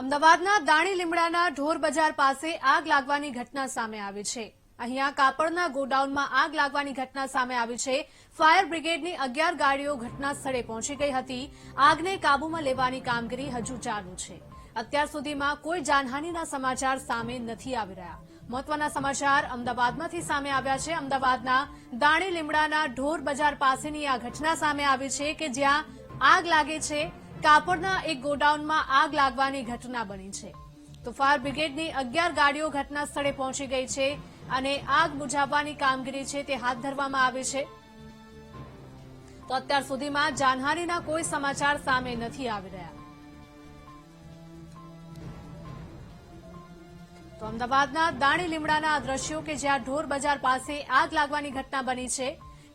અમદાવાદના દાણી લીમડાના ઢોર બજાર પાસે આગ લાગવાની ઘટના સામે આવી છે. અહીંયા કાપડના ગોડાઉનમાં આગ લાગવાની ઘટના સામે આવી છે. ફાયર બ્રિગેડની અગિયાર ગાડીઓ ઘટના સ્થળે પહોંચી ગઈ હતી. આગને કાબૂમાં લેવાની કામગીરી હજુ ચાલુ છે. અત્યાર સુધીમાં કોઈ જાનહાનિના સમાચાર સામે નથી આવી રહ્યા. મહત્વના સમાચાર અમદાવાદમાંથી સામે આવ્યા છે. અમદાવાદના દાણી લીમડાના ઢોર બજાર પાસેની આ ઘટના સામે આવી છે કે જ્યાં આગ લાગે છે કાપડના એક ગોડાઉનમાં આગ લાગવાની ઘટના બની છે. તો ફાયર બ્રિગેડની અગિયાર ગાડીઓ ઘટના સ્થળે પહોંચી ગઈ છે અને આગ બુઝાવવાની કામગીરી છે તે હાથ ધરવામાં આવી છે. તો અત્યાર સુધીમાં જાનહાનીના કોઈ સમાચાર સામે નથી આવી રહ્યા. તો અમદાવાદના દાણી લીમડાના દ્રશ્યો કે જ્યાં ઢોર બજાર પાસે આગ લાગવાની ઘટના બની છે,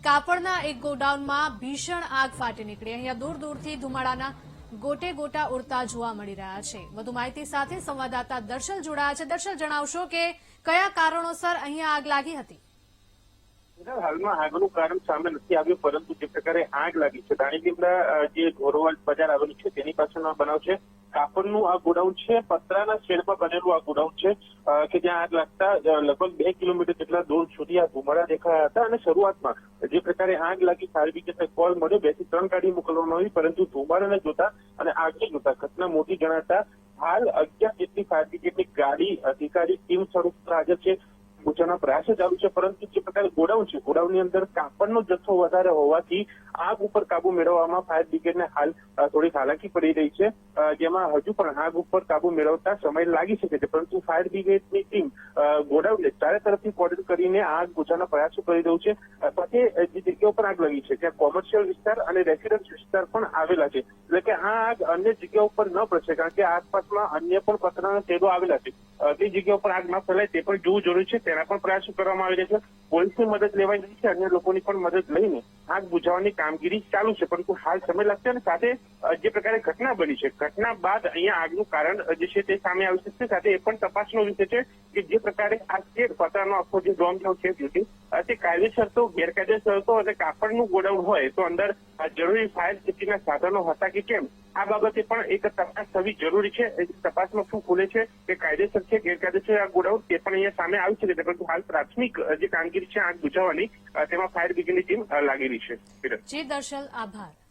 કાપડના એક ગોડાઉનમાં ભીષણ આગ ફાટી નીકળી. અહીંયા દૂર દૂરથી ધુમાડાના ગોટે ગોટા ઉડતા જોવા મળી રહ્યા છે. વધુ માહિતી સાથે સંવાદદાતા દર્શન જોડાયા છે. દર્શન જણાવશો કે કયા કારણોસર અહીંયા આગ લાગી હતી? હાલમાં આગનું કારણ સામે નથી આવ્યું, પરંતુ જે પ્રકારે આગ લાગી છે દાણીલીમડા જે ઘોરવાડ બજાર આવેલું છે, તેની પાછળનો બનાવ છે. કાપડનું આ ગોડાઉન છે, પતરાના શેડમાં બનેલું આ ગોડાઉન છે કે જ્યાં આગ લાગતા લગભગ બે કિલોમીટર જેટલા દૂર સુધી આ ધુમાડા દેખાયા હતા અને શરૂઆતમાં જે પ્રકારે આગ લાગી ફાયર બ્રિગેડને કોલ મળ્યો, બેથી ત્રણ ગાડી મોકલવામાં આવી, પરંતુ ધુમાડાને જોતા અને આગને જોતા ઘટના મોટી જણાતા હાલ અગિયાર જેટલી ફાયર બ્રિગેડની ગાડી અધિકારી ટીમ સ્વરૂપ હાજર છે. બુઝાવવાના પ્રયાસો ચાલુ છે, પરંતુ જે પ્રકારે ગોડાઉન છે, ગોડાઉનની અંદર કાપડનો જથ્થો વધારે હોવાથી આગ ઉપર કાબુ મેળવવામાં ફાયર બ્રિગેડને હાલ થોડી હાલાકી પડી રહી છે. જેમાં હજુ પણ આગ ઉપર કાબુ મેળવતા સમય લાગી શકે છે, પરંતુ ફાયર બ્રિગેડની ટીમ ગોડાઉનને ચારે તરફથી કોર્ડન કરીને આગ બુઝાવવાના પ્રયાસો કરી રહ્યું છે. સાથે જે જગ્યા ઉપર આગ લાગી છે, ત્યાં કોમર્શિયલ વિસ્તાર અને રેસિડેન્સ વિસ્તાર પણ આવેલા છે. એટલે કે આ આગ અન્ય જગ્યાઓ ઉપર ન પડશે કારણ કે આસપાસમાં અન્ય પણ પતરાના શેડો આવેલા છે. તે જગ્યા ઉપર આગ ન ફેલાય તે પણ જોવું જરૂરી છે. તેના પણ પ્રયાસો કરવામાં આવી રહ્યા છે. પોલીસની મદદ લેવાઈ રહી છે અન્ય લોકોની પણ મદદ લઈને આગ બુઝાવવાની કામગીરી ચાલુ છે. પરંતુ હાલ સમય લાગશે અને સાથે જે પ્રકારે ઘટના બની છે, ઘટના બાદ અહીંયા આગનું કારણ જે છે તે સામે આવી શકશે સાથે એ પણ તપાસનો વિષય છે કે જે પ્રકારે આ શેડ પતરાનો આખો જે ડોમ છે તે કાયદેસર તો, ગેરકાયદેસર તો અને કાપડનું ગોડાઉન હોય તો અંદર જરૂરી ફાયર સેફ્ટીના સાધનો હતા કે કેમ? આ બાબતે પણ એક તપાસ થવી જરૂરી છે. તપાસમાં શું ખુલે છે કે કાયદેસર છે, ગેરકાયદેસર આ ગોડાઉન તે પણ અહીંયા સામે આવી શકે છે પરંતુ હાલ પ્રાથમિક જે કામગીરી છે આગ બુઝાવવાની તેમાં ફાયર બ્રિગેડની ટીમ લાગેલી છે. જી દર્શલ, આભાર.